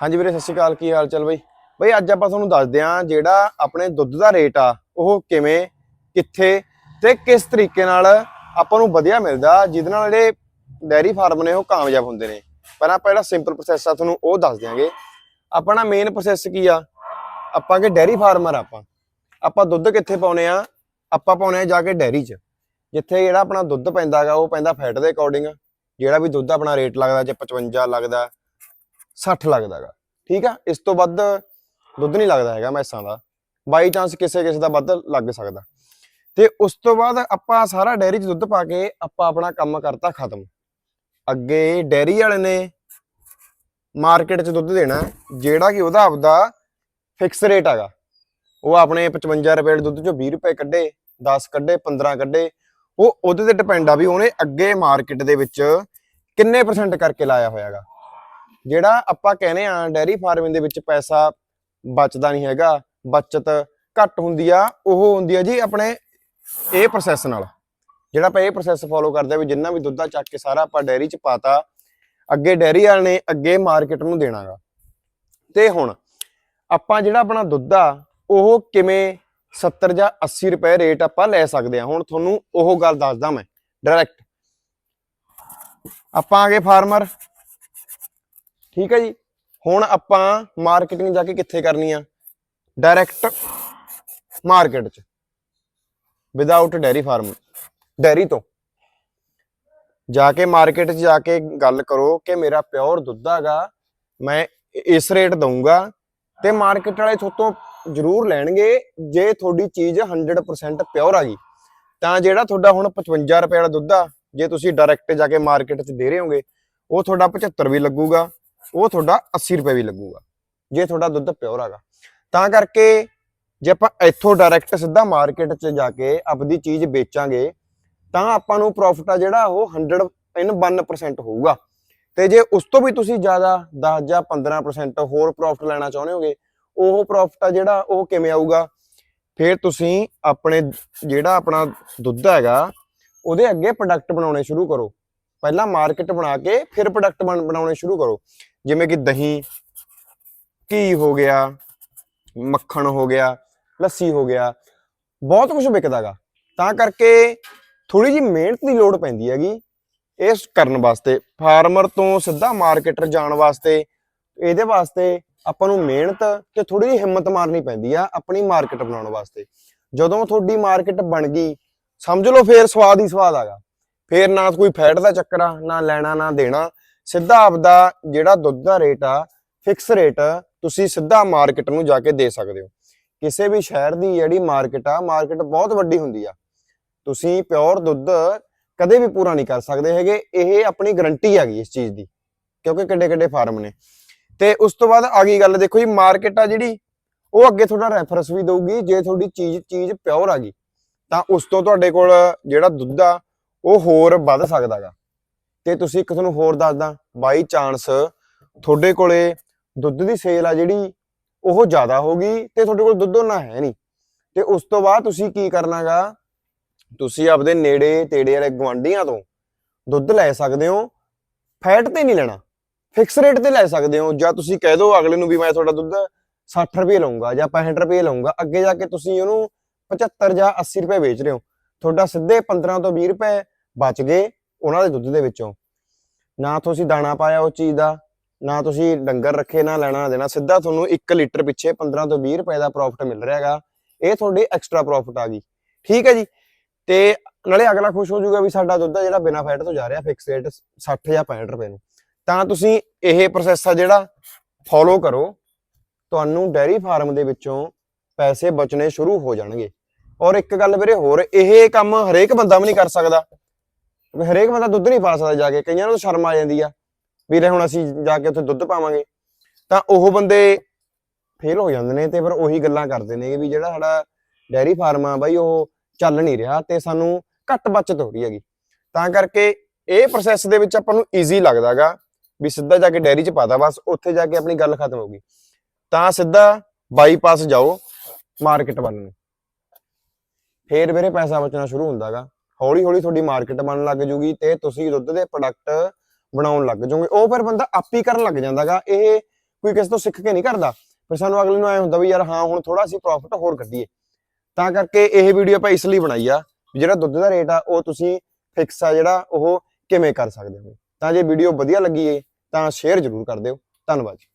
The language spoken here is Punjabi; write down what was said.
ਹਾਂਜੀ ਵੀਰੇ, ਸਤਿ ਸ਼੍ਰੀ ਅਕਾਲ, ਕੀ ਹਾਲ ਚਾਲ ਬਈ? ਬਈ, ਅੱਜ ਆਪਾਂ ਤੁਹਾਨੂੰ ਦੱਸਦੇ ਆਂ ਜਿਹੜਾ ਆਪਣੇ ਦੁੱਧ ਦਾ ਰੇਟ ਆ, ਉਹ ਕਿਵੇਂ, ਕਿੱਥੇ ਤੇ ਕਿਸ ਤਰੀਕੇ ਨਾਲ ਆਪਾਂ ਨੂੰ ਵਧੀਆ ਮਿਲਦਾ, ਜਿਹਦੇ ਨਾਲ ਜਿਹੜੇ ਡੈਰੀ ਫਾਰਮ ਨੇ ਉਹ ਕਾਮਯਾਬ ਹੁੰਦੇ ਨੇ। ਪਰ ਆਪਾਂ ਜਿਹੜਾ ਸਿੰਪਲ ਪ੍ਰੋਸੈਸ ਆ, ਤੁਹਾਨੂੰ ਉਹ ਦੱਸ ਦਿਆਂਗੇ। ਆਪਣਾ ਮੇਨ ਪ੍ਰੋਸੈਸ ਕੀ ਆ? ਆਪਾਂ ਕਿ ਡੈਰੀ ਫਾਰਮਰ ਆਪਾਂ। ਆਪਾਂ ਦੁੱਧ ਕਿੱਥੇ ਪਾਉਨੇ ਆ ਆਪਾਂ ਪਾਉਨੇ ਆ ਜਾ ਕੇ ਡੈਰੀ 'ਚ। ਜਿੱਥੇ ਜਿਹੜਾ ਆਪਣਾ ਦੁੱਧ ਪੈਂਦਾਗਾ ਉਹ ਪੈਂਦਾ ਫੈਟ ਦੇ ਅਕੋਰਡਿੰਗ ਜਿਹੜਾ ਵੀ ਦੁੱਧ ਆਪਣਾ ਰੇਟ ਲੱਗਦਾ, ਜੇ 55 ਲੱਗਦਾ 60 ਲੱਗਦਾਗਾ ਠੀਕ ਆ? ਇਸ ਤੋਂ ਵੱਧ ਦੁੱਧ ਨਹੀਂ ਲੱਗਦਾ ਹੈਗਾ ਮੈਸਾਂ ਦਾ। ਬਾਈ ਚਾਂਸ ਕਿਸੇ ਕਿਸੇ ਦਾ ਵੱਧ ਲੱਗ ਸਕਦਾ। ਤੇ ਉਸ ਤੋਂ ਬਾਅਦ ਆਪਾਂ ਸਾਰਾ ਡੈਰੀ 'ਚ ਦੁੱਧ ਪਾ ਕੇ ਆਪਾਂ ਆਪਣਾ ਕੰਮ ਕਰਤਾ ਖਤਮ। ਅੱਗੇ ਡੈਰੀ ਵਾਲੇ ਨੇ ਮਾਰਕੀਟ 'ਚ ਦੁੱਧ ਦੇਣਾ, ਜਿਹੜਾ ਕਿ ਉਹਦਾ ਆਪਦਾ ਫਿਕਸ ਰੇਟ ਹੈਗਾ। ਉਹ ਆਪਣੇ 55 ਰੁਪਏ ਦੇ ਦੁੱਧ 'ਚੋਂ 20 ਰੁਪਏ ਕੱਢੇ 10 ਕੱਢੇ 15 ਕੱਢੇ। ਉਹ ਉਹਦੇ ਤੇ ਡਿਪੈਂਡ ਆ ਵੀ ਉਹਨੇ ਅੱਗੇ ਮਾਰਕੀਟ ਦੇ ਵਿੱਚ ਕਿੰਨੇ ਪਰਸੈਂਟ ਕਰਕੇ ਲਾਇਆ ਹੋਇਆਗਾ ਜਿਹੜਾ ਆਪਾਂ ਕਹਿੰਦੇ ਆ ਡੈਰੀ ਫਾਰਮਿੰਗ ਦੇ ਵਿੱਚ ਪੈਸਾ ਬਚਦਾ ਨਹੀਂ ਹੈਗਾ, ਬਚਤ ਘੱਟ ਹੁੰਦੀ ਆ, ਉਹ ਹੁੰਦੀ ਆ ਜੀ ਆਪਣੇ ਇਹ ਪ੍ਰੋਸੈਸ ਨਾਲ। ਜਿਹੜਾ ਆਪਾਂ ਇਹ ਪ੍ਰੋਸੈਸ ਫੋਲੋ ਕਰਦੇ ਆ ਵੀ ਜਿੰਨਾ ਵੀ ਦੁੱਧਾ ਚੱਕ ਕੇ ਸਾਰਾ ਆਪਾਂ ਡੈਰੀ 'ਚ ਪਾਤਾ, ਅੱਗੇ ਡੈਰੀ ਵਾਲੇ ਨੇ ਅੱਗੇ ਮਾਰਕੀਟ ਨੂੰ ਦੇਣਾਗਾ ਤੇ ਹੁਣ ਆਪਾਂ ਜਿਹੜਾ ਆਪਣਾ ਦੁੱਧ ਆ, ਉਹ ਕਿਵੇਂ 70 ਜਾਂ 80 ਰੁਪਏ ਰੇਟ ਆਪਾਂ ਲੈ ਸਕਦੇ ਆ। ਹੁਣ ਤੁਹਾਨੂੰ ਉਹ ਗੱਲ ਦੱਸਦਾ ਮੈਂ ਡਾਇਰੈਕਟ ਆਪਾਂ ਆਗੇ ਫਾਰਮਰ ਠੀਕ ਹੈ ਜੀ? ਹੁਣ ਆਪਾਂ ਮਾਰਕੀਟਿੰਗ ਜਾ ਕੇ ਕਿੱਥੇ ਕਰਨੀ ਆ? ਡਾਇਰੈਕਟ ਮਾਰਕੀਟ 'ਚ। ਵਿਦਆਊਟ ਡੈਰੀ ਫਾਰਮ ਡੈਰੀ ਤੋਂ। ਜਾ ਕੇ ਮਾਰਕੀਟ 'ਚ ਜਾ ਕੇ ਗੱਲ ਕਰੋ ਕਿ ਮੇਰਾ ਪਿਓਰ ਦੁੱਧ ਹੈਗਾ, ਮੈਂ ਇਸ ਰੇਟ ਦਊਂਗਾ ਤੇ ਮਾਰਕੀਟ ਵਾਲੇ ਤੁਹਾਤੋਂ ਜ਼ਰੂਰ ਲੈਣਗੇ ਜੇ ਤੁਹਾਡੀ ਚੀਜ਼ 100% ਪਿਓਰ ਆ ਗਈ। ਤਾਂ ਜਿਹੜਾ ਤੁਹਾਡਾ ਹੁਣ 55 ਰੁਪਏ ਵਾਲਾ ਦੁੱਧ ਆ, ਜੇ ਤੁਸੀਂ ਡਾਇਰੈਕਟ ਜਾ ਕੇ ਮਾਰਕੀਟ 'ਚ ਦੇ ਰਹੇ ਹੋਗੇ, ਉਹ ਤੁਹਾਡਾ 75 ਵੀ ਲੱਗੂਗਾ। ਉਹ ਤੁਹਾਡਾ 80 ਰੁਪਏ ਵੀ ਲੱਗੂਗਾ, ਜੇ ਤੁਹਾਡਾ ਦੁੱਧ ਪਿਓਰ ਹੈਗਾ। ਤਾਂ ਕਰਕੇ ਜੇ ਆਪਾਂ ਇੱਥੋਂ ਡਾਇਰੈਕਟ ਸਿੱਧਾ ਮਾਰਕੀਟ 'ਚ ਜਾ ਕੇ ਆਪਦੀ ਚੀਜ਼ ਵੇਚਾਂਗੇ, ਤਾਂ ਆਪਾਂ ਨੂੰ ਪ੍ਰੋਫਿਟ ਆ ਜਿਹੜਾ ਉਹ 100 ਇਨ 1% ਹੋਊਗਾ। ਤੇ ਜੇ ਉਸ ਤੋਂ ਵੀ ਤੁਸੀਂ ਜ਼ਿਆਦਾ 10 ਜਾਂ 15% ਹੋਰ ਪ੍ਰੋਫਿਟ ਲੈਣਾ ਚਾਹੁੰਦੇ ਹੋਗੇ, ਉਹ ਪ੍ਰੋਫਿਟ ਆ ਜਿਹੜਾ ਉਹ ਕਿਵੇਂ ਆਊਗਾ? ਫਿਰ ਤੁਸੀਂ ਆਪਣੇ ਜਿਹੜਾ ਆਪਣਾ ਦੁੱਧ ਹੈਗਾ, ਉਹਦੇ ਅੱਗੇ ਪ੍ਰੋਡਕਟ ਬਣਾਉਣੇ ਸ਼ੁਰੂ ਕਰੋ। ਪਹਿਲਾਂ ਮਾਰਕੀਟ ਬਣਾ ਕੇ ਫਿਰ ਪ੍ਰੋਡਕਟ ਬਣਾਉਣੇ ਸ਼ੁਰੂ ਕਰੋ। ਜਿਵੇਂ ਕਿ ਦਹੀਂ, ਘੀ ਹੋ ਗਿਆ, ਮੱਖਣ ਹੋ ਗਿਆ, ਲੱਸੀ ਹੋ ਗਿਆ, ਬਹੁਤ ਕੁਝ ਵਿਕਦਾਗਾ ਤਾਂ ਕਰਕੇ ਥੋੜੀ ਜੀ ਮਿਹਨਤ ਦੀ ਲੋੜ ਪੈਂਦੀ ਹੈਗੀ। ਇਸ ਕਰਨ ਵਾਸਤੇ, ਫਾਰਮਰ ਤੋਂ ਸਿੱਧਾ ਮਾਰਕੀਟਰ ਜਾਣ ਵਾਸਤੇ, ਇਹਦੇ ਵਾਸਤੇ ਆਪਾਂ ਨੂੰ ਮਿਹਨਤ ਤੇ ਥੋੜੀ ਜਿਹੀ ਹਿੰਮਤ ਮਾਰਨੀ ਪੈਂਦੀ ਆ ਆਪਣੀ ਮਾਰਕੀਟ ਬਣਾਉਣ ਵਾਸਤੇ। ਜਦੋਂ ਤੁਹਾਡੀ ਮਾਰਕੀਟ ਬਣ ਗਈ, ਸਮਝ ਲਓ ਫੇਰ ਸਵਾਦ ਹੀ ਸਵਾਦ ਆਗਾ ਫੇਰ ਨਾ ਕੋਈ ਫੈਟ ਦਾ ਚੱਕਰ ਆ, ਨਾ ਲੈਣਾ, ਨਾ ਦੇਣਾ। ਸਿੱਧਾ ਆਪਦਾ ਜਿਹੜਾ ਦੁੱਧ ਦਾ ਰੇਟ ਆ ਫਿਕਸ ਰੇਟ ਤੁਸੀਂ ਸਿੱਧਾ ਮਾਰਕੀਟ ਨੂੰ ਜਾ ਕੇ ਦੇ ਸਕਦੇ ਹੋ। ਕਿਸੇ ਵੀ ਸ਼ਹਿਰ ਦੀ ਜਿਹੜੀ ਮਾਰਕੀਟ ਆ ਮਾਰਕੀਟ ਬਹੁਤ ਵੱਡੀ ਹੁੰਦੀ ਆ। ਤੁਸੀਂ ਪਿਓਰ ਦੁੱਧ ਕਦੇ ਵੀ ਪੂਰਾ ਨਹੀਂ ਕਰ ਸਕਦੇ ਹੈਗੇ, ਇਹ ਆਪਣੀ ਗਰੰਟੀ ਹੈਗੀ ਇਸ ਚੀਜ਼ ਦੀ, ਕਿਉਂਕਿ ਕਿੱਡੇ ਕਿੱਡੇ ਫਾਰਮ ਨੇ। ਤੇ ਉਸ ਤੋਂ ਬਾਅਦ ਆ ਗਈ ਗੱਲ, ਦੇਖੋ ਜੀ ਮਾਰਕੀਟ ਆ ਜਿਹੜੀ, ਉਹ ਅੱਗੇ ਤੁਹਾਡਾ ਰੈਫਰੈਂਸ ਵੀ ਦਊਗੀ, ਜੇ ਤੁਹਾਡੀ ਚੀਜ਼ ਚੀਜ਼ ਪਿਓਰ ਆ ਗਈ, ਤਾਂ ਉਸ ਤੋਂ ਤੁਹਾਡੇ ਕੋਲ ਜਿਹੜਾ ਦੁੱਧ ਆ, ਉਹ ਹੋਰ ਵੱਧ ਸਕਦਾਗਾ ਤੇ ਤੁਸੀਂ ਇੱਕ ਤੁਹਾਨੂੰ ਹੋਰ ਦੱਸਦਾ, ਬਾਈ ਚਾਂਸ ਤੁਹਾਡੇ ਕੋਲੇ ਦੁੱਧ ਦੀ ਸੇਲ ਆ ਜਿਹੜੀ, ਉਹ ਜ਼ਿਆਦਾ ਹੋਗੀ ਤੇ ਤੁਹਾਡੇ ਕੋਲ ਦੁੱਧ ਉਹਨਾਂ ਹੈ ਨਹੀਂ। ਤੇ ਉਸ ਤੋਂ ਬਾਅਦ ਤੁਸੀਂ ਕੀ ਕਰਨਾਗਾ, ਤੁਸੀਂ ਆਪਦੇ ਨੇੜੇ ਤੇੜੇ ਵਾਲੇ ਗਵਾਂਢੀਆਂ ਤੋਂ ਦੁੱਧ ਲੈ ਸਕਦੇ ਹੋ, ਫੈਟ ਤੇ ਨਹੀਂ ਲੈਣਾ, ਫਿਕਸ ਰੇਟ ਤੇ ਲੈ ਸਕਦੇ ਹੋ, ਜਾਂ ਤੁਸੀਂ ਕਹਿ ਦਿਓ ਅਗਲੇ ਨੂੰ ਵੀ ਮੈਂ ਤੁਹਾਡਾ ਦੁੱਧ 60 ਰੁਪਏ ਲਵਾਂਗਾ ਜਾਂ 65 ਰੁਪਏ ਲਵਾਂਗਾ ਅੱਗੇ ਜਾ ਕੇ ਤੁਸੀਂ ਉਹਨੂੰ 75 ਜਾਂ 80 ਰੁਪਏ ਵੇਚ ਰਹੇ ਹੋ। ਤੁਹਾਡਾ ਸਿੱਧੇ 15 ਤੋਂ 20 ਰੁਪਏ ਬਚ ਗਏ ਉਹਨਾਂ ਦੇ ਦੁੱਧ ਦੇ ਵਿੱਚੋਂ। ਨਾ ਤੁਸੀਂ ਦਾਣਾ ਪਾਇਆ ਉਸ ਚੀਜ਼ ਦਾ, ਨਾ ਤੁਸੀਂ ਡੰਗਰ ਰੱਖੇ, ਨਾ ਲੈਣਾ ਨਾ ਦੇਣਾ, ਸਿੱਧਾ ਤੁਹਾਨੂੰ 1 ਲੀਟਰ ਪਿੱਛੇ 15 ਤੋਂ 20 ਰੁਪਏ ਦਾ ਪ੍ਰੋਫਿਟ ਮਿਲ ਰਿਹਾ ਹੈਗਾ। ਇਹ ਤੁਹਾਡੀ ਐਕਸਟਰਾ ਪ੍ਰੋਫਿਟ ਆ ਗਈ। ਠੀਕ ਹੈ ਜੀ? ਤੇ ਨਾਲੇ ਅਗਲਾ ਖੁਸ਼ ਹੋ ਜਾਊਗਾ ਵੀ ਸਾਡਾ ਦੁੱਧ ਆ ਜਿਹੜਾ ਬਿਨਾ ਫੈਟ ਤੋਂ ਜਾ ਰਿਹਾ ਫਿਕਸ ਰੇਟ 60 ਜਾਂ 65 ਰੁਪਏ ਨੂੰ। ਤਾਂ ਤੁਸੀਂ ਇਹ ਪ੍ਰੋਸੈਸ ਆ ਜਿਹੜਾ ਫੋਲੋ ਕਰੋ। ਤੁਹਾਨੂੰ ਡੈਰੀ ਫਾਰਮ ਦੇ ਵਿੱਚੋਂ ਪੈਸੇ ਬਚਣੇ ਸ਼ੁਰੂ ਹੋ ਜਾਣਗੇ। ਔਰ ਇੱਕ ਗੱਲ ਵੀਰੇ ਹੋਰ, ਇਹ ਕੰਮ ਹਰੇਕ ਬੰਦਾ ਵੀ ਨਹੀਂ ਕਰ ਸਕਦਾ। ਵੀ ਹਰੇਕ ਬੰਦਾ ਦੁੱਧ ਨਹੀਂ ਪਾ ਸਕਦਾ ਜਾ ਕੇ, ਕਈਆਂ ਨੂੰ ਸ਼ਰਮ ਆ ਜਾਂਦੀ ਆ ਵੀਰੇ ਹੁਣ ਅਸੀਂ ਜਾ ਕੇ ਉੱਥੇ ਦੁੱਧ ਪਾਵਾਂਗੇ। ਤਾਂ ਉਹ ਬੰਦੇ ਫੇਲ ਹੋ ਜਾਂਦੇ ਨੇ ਤੇ ਫਿਰ ਉਹੀ ਗੱਲਾਂ ਕਰਦੇ ਨੇ ਵੀ ਜਿਹੜਾ ਸਾਡਾ ਡੈਰੀ ਫਾਰਮ ਆ ਬਾਈ, ਉਹ ਚੱਲ ਨਹੀਂ ਰਿਹਾ ਤੇ ਸਾਨੂੰ ਘੱਟ ਬਚਤ ਹੋ ਰਹੀ ਹੈਗੀ। ਤਾਂ ਕਰਕੇ ਇਹ ਪ੍ਰੋਸੈਸ ਦੇ ਵਿੱਚ ਆਪਾਂ ਨੂੰ ਈਜ਼ੀ ਲੱਗਦਾਗਾ ਵੀ ਸਿੱਧਾ ਜਾ ਕੇ ਡੈਰੀ 'ਚ ਪਾਤਾ ਬਸ ਉੱਥੇ ਜਾ ਕੇ ਆਪਣੀ ਗੱਲ ਖਤਮ ਹੋ ਗਈ। ਤਾਂ ਸਿੱਧਾ ਬਾਈਪਾਸ ਜਾਓ ਮਾਰਕੀਟ ਵੱਲ ਨੂੰ। ਫੇਰ ਵੀਰੇ ਪੈਸਾ ਬਚਣਾ ਸ਼ੁਰੂ ਹੁੰਦਾਗਾ ਹੌਲੀ ਹੌਲੀ ਤੁਹਾਡੀ ਮਾਰਕੀਟ ਬਣਨ ਲੱਗ ਜੂਗੀ ਤੇ ਤੁਸੀਂ ਦੁੱਧ ਦੇ ਪ੍ਰੋਡਕਟ ਬਣਾਉਣ ਲੱਗ ਜਾਓਗੇ। ਉਹ ਫਿਰ ਬੰਦਾ ਆਪ ਹੀ ਕਰਨ ਲੱਗ ਜਾਂਦਾਗਾ। ਇਹ ਕੋਈ ਕਿਸੇ ਤੋਂ ਸਿੱਖ ਕੇ ਨਹੀਂ ਕਰਦਾ। ਫਿਰ ਸਾਨੂੰ ਅਗਲੇ ਨੂੰ ਐ ਹੁੰਦਾ ਵੀ ਯਾਰ ਹਾਂ, ਹੁਣ ਥੋੜਾ ਅਸੀਂ ਪ੍ਰੋਫਿਟ ਹੋਰ ਕੱਢੀਏ। ਤਾਂ ਕਰਕੇ ਇਹ ਵੀਡੀਓ ਆਪਾਂ ਇਸ ਲਈ ਬਣਾਈ ਆ ਜਿਹੜਾ ਦੁੱਧ ਦਾ ਰੇਟ ਆ, ਉਹ ਤੁਸੀਂ ਫਿਕਸ ਆ ਜਿਹੜਾ ਉਹ ਕਿਵੇਂ ਕਰ ਸਕਦੇ ਹੋ। ਤਾਂ ਜੇ ਵੀਡੀਓ ਵਧੀਆ ਲੱਗੀ ਏ, ਤਾਂ ਸ਼ੇਅਰ ਜ਼ਰੂਰ ਕਰ ਦਿਓ। ਧੰਨਵਾਦ ਜੀ।